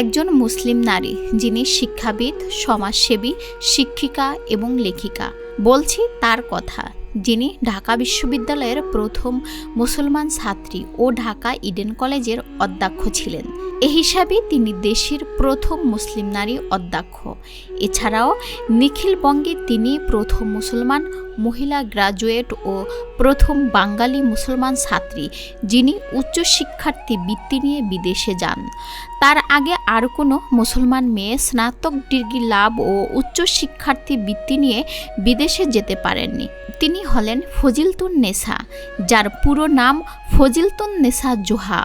একজন মুসলিম নারী যিনি শিক্ষাবিদ সমাজসেবী শিক্ষিকা এবং লেখিকা। বলছি তার কথা। যিনি ঢাকা বিশ্ববিদ্যালয়ের প্রথম মুসলমান ছাত্রী ও ঢাকা ইডেন কলেজের অধ্যক্ষ ছিলেন। এ হিসাবে তিনি দেশের প্রথম মুসলিম নারী অধ্যক্ষ। এছাড়াও নিখিলবঙ্গে তিনি প্রথম মুসলমান মহিলা গ্রাজুয়েট ও প্রথম বাঙালি মুসলমান ছাত্রী, যিনি উচ্চশিক্ষার্থী বৃত্তি নিয়ে বিদেশে যান। তার আগে আর কোনো মুসলমান মেয়ে স্নাতক ডিগ্রি লাভ ও উচ্চ শিক্ষার্থী বৃত্তি নিয়ে বিদেশে যেতে পারেননি। তিনি হলেন ফজিলতুন নেসা, যার পুরো নাম ফজিলতুন নেসা জোহা।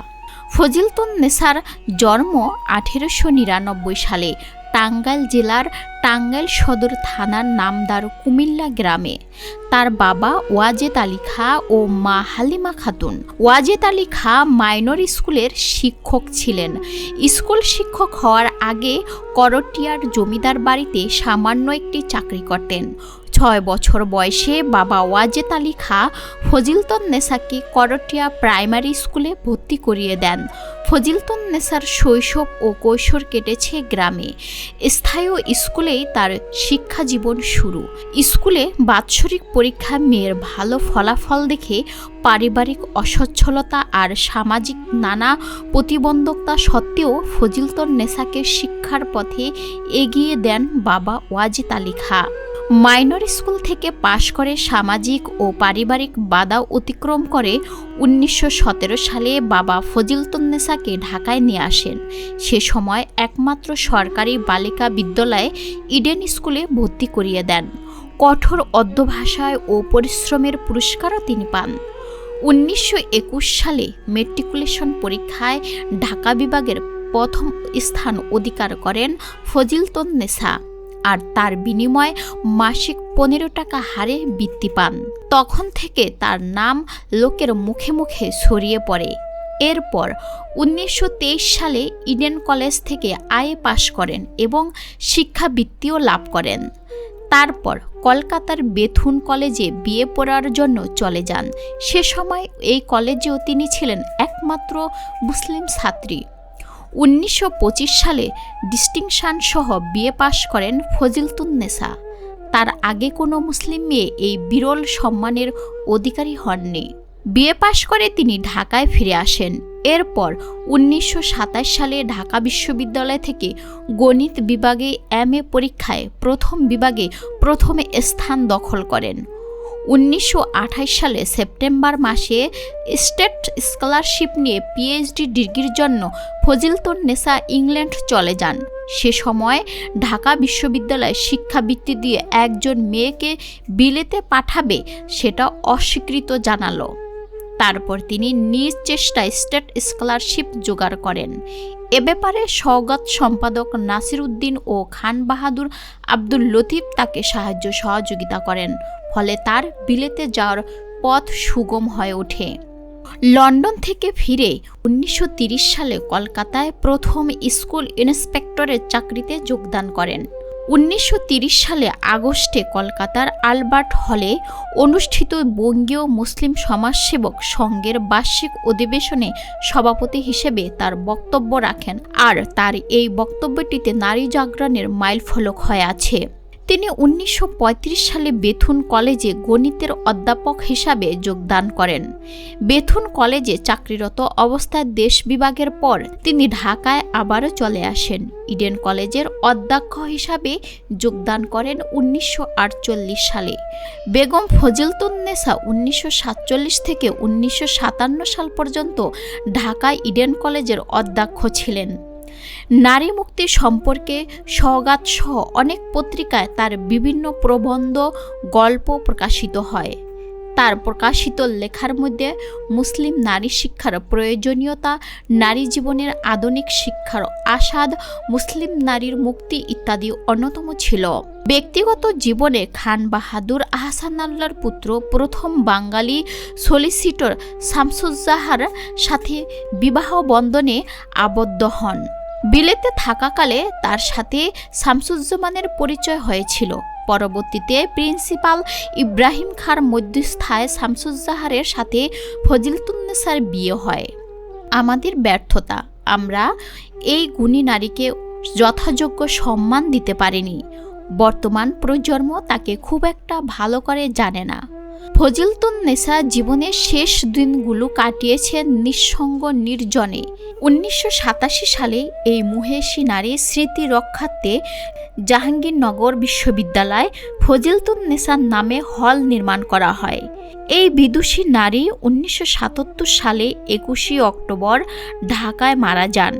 ফজিলতুন নেসার জন্ম আঠেরোশো নিরানব্বই সালে টাঙ্গাইল জেলার টাঙ্গাইল সদর থানার নামদার কুমিল্লা গ্রামে। তার বাবা ওয়াজেদ আলী খা ও মা হালিমা খাতুন। ওয়াজেদ আলী খা মাইনর স্কুলের শিক্ষক ছিলেন। স্কুল শিক্ষক হওয়ার আগে করটিয়ার জমিদার বাড়িতে সামান্য একটি চাকরি করতেন। ছয় বছর বয়সে বাবা ওয়াজেদ আলী খা ফজিলতন নেসাকে করটিয়া প্রাইমারি স্কুলে ভর্তি করিয়ে দেন। ফজিলতন নেসার শৈশব ও কৈশোর কেটেছে গ্রামে। স্থায়ী স্কুলেই তার শিক্ষা জীবন শুরু। স্কুলে বাৎসরিক পরীক্ষা, মেয়ের ভালো ফলাফল দেখে পারিবারিক অসচ্ছলতা আর সামাজিক নানা প্রতিবন্ধকতা সত্ত্বেও ফজিলতন নেসাকে শিক্ষার পথে এগিয়ে দেন বাবা ওয়াজিদ আলী খা। মাইনর স্কুল থেকে পাশ করে সামাজিক ও পারিবারিক বাধা অতিক্রম করে উনিশশো সতেরো সালে বাবা ফজিলতুন্নেসাকে ঢাকায় নিয়ে আসেন। সে সময় একমাত্র সরকারি বালিকা বিদ্যালয়ে ইডেন স্কুলে ভর্তি করিয়ে দেন। কঠোর অধ্যভাষায় ও পরিশ্রমের পুরস্কারও তিনি পান। উনিশশো একুশ সালে মেট্রিকুলেশন পরীক্ষায় ঢাকা বিভাগের প্রথম স্থান অধিকার করেন ফজিলতুন্নেসা আর তার বিনিময়ে মাসিক পনেরো টাকা হারে বৃত্তি পান। তখন থেকে তার নাম লোকের মুখে মুখে ছড়িয়ে পড়ে। এরপর উনিশশো তেইশ সালে ইডেন কলেজ থেকে আয়ে পাশ করেন এবং শিক্ষাবৃত্তিও লাভ করেন। তারপর কলকাতার বেথুন কলেজে বিয়ে পড়ার জন্য চলে যান। সে সময় এই কলেজেও তিনি ছিলেন একমাত্র মুসলিম ছাত্রী। উনিশশো পঁচিশ সালে ডিস্টিংশন সহ বিয়ে পাশ করেন ফজিলতুন্নেসা তার আগে কোনো মুসলিম মেয়ে এই বিরল সম্মানের অধিকারী হননি। বিয়ে পাশ করে তিনি ঢাকায় ফিরে আসেন। এরপর উনিশশো সাতাশ সালে ঢাকা বিশ্ববিদ্যালয় থেকে গণিত বিভাগে এম এ পরীক্ষায় প্রথম বিভাগে প্রথমে স্থান দখল করেন। উনিশশো আঠাশ সালে সেপ্টেম্বর মাসে স্টেট স্কলারশিপ নিয়ে পিএইচডি ডিগ্রির জন্য ফজিলতুন নেসা ইংল্যান্ড চলে যান। সে সময় ঢাকা বিশ্ববিদ্যালয় শিক্ষাবৃত্তি দিয়ে একজন মেয়েকে বিলেতে পাঠাবে সেটা অস্বীকৃত জানালো। তারপর তিনি নিজ চেষ্টায় স্টেট স্কলারশিপ জোগাড় করেন। এ ব্যাপারে সওগাত সম্পাদক নাসির উদ্দিন ও খান বাহাদুর আব্দুল লতিফ তাকে সাহায্য সহযোগিতা করেন। ফলে তার বিলেতে যাওয়ার পথ সুগম হয়ে ওঠে। লন্ডন থেকে ফিরে উনিশশো সালে কলকাতায় প্রথম স্কুল ইন্সপেক্টরের চাকরিতে যোগদান করেন। উনিশশো সালে আগস্টে কলকাতার আলবার্ট হলে অনুষ্ঠিত বঙ্গীয় মুসলিম সমাজসেবক সংঘের বার্ষিক অধিবেশনে সভাপতি হিসেবে তার বক্তব্য রাখেন। আর তার এই বক্তব্যটিতে নারী জাগরণের মাইলফলক হয়ে আছে। তিনি উনিশশো পঁয়ত্রিশ সালে বেথুন কলেজে গণিতের অধ্যাপক হিসাবে যোগদান করেন। বেথুন কলেজে চাকরিরত অবস্থায় দেশ বিভাগের পর তিনি ঢাকায় আবারও চলে আসেন। ইডেন কলেজের অধ্যক্ষ হিসাবে যোগদান করেন উনিশশো আটচল্লিশ সালে। বেগম ফজিলতুন্নেসা উনিশশো থেকে উনিশশো সাতান্ন সাল পর্যন্ত ঢাকা ইডেন কলেজের অধ্যক্ষ ছিলেন। নারী মুক্তি সম্পর্কে সগাত সহ অনেক পত্রিকায় তার বিভিন্ন প্রবন্ধ, গল্প প্রকাশিত হয়। তার প্রকাশিত লেখার মধ্যে মুসলিম নারী শিক্ষার প্রয়োজনীয়তা, নারী জীবনের আধুনিক শিক্ষার আসাদ মুসলিম নারীর মুক্তি ইত্যাদি অন্যতম ছিল। ব্যক্তিগত জীবনে খান বাহাদুর আহসানাল্লার পুত্র, প্রথম বাঙালি সলিসিটর শামসুজ্জাহার সাথে বিবাহ বন্ধনে আবদ্ধ হন। বিলেতে থাকাকালে তার সাথে শামসুজ্জামানের পরিচয় হয়েছিল। পরবর্তীতে প্রিন্সিপাল ইব্রাহিম খার মধ্যস্থায় শামসুজ্জাহারের সাথে ফজিলতুন্নেসার বিয়ে হয়। আমাদের ব্যর্থতা, আমরা এই গুণী নারীকে যথাযোগ্য সম্মান দিতে পারিনি। বর্তমান প্রজন্ম তাকে খুব একটা ভালো করে জানে না। ফজিলতুন নেসা জীবনের শেষ দিনগুলো কাটিয়েছেন নিঃসঙ্গ নির্জনে। উনিশশো সাতাশি সালে এই মুহেশী নারীর স্মৃতি রক্ষার্থে জাহাঙ্গীরনগর বিশ্ববিদ্যালয় ফজিলতুন নেসার নামে হল নির্মাণ করা হয়। এই বিদুষী নারী উনিশশো সাতাত্তর সালে একুশে অক্টোবর ঢাকায় মারা যান।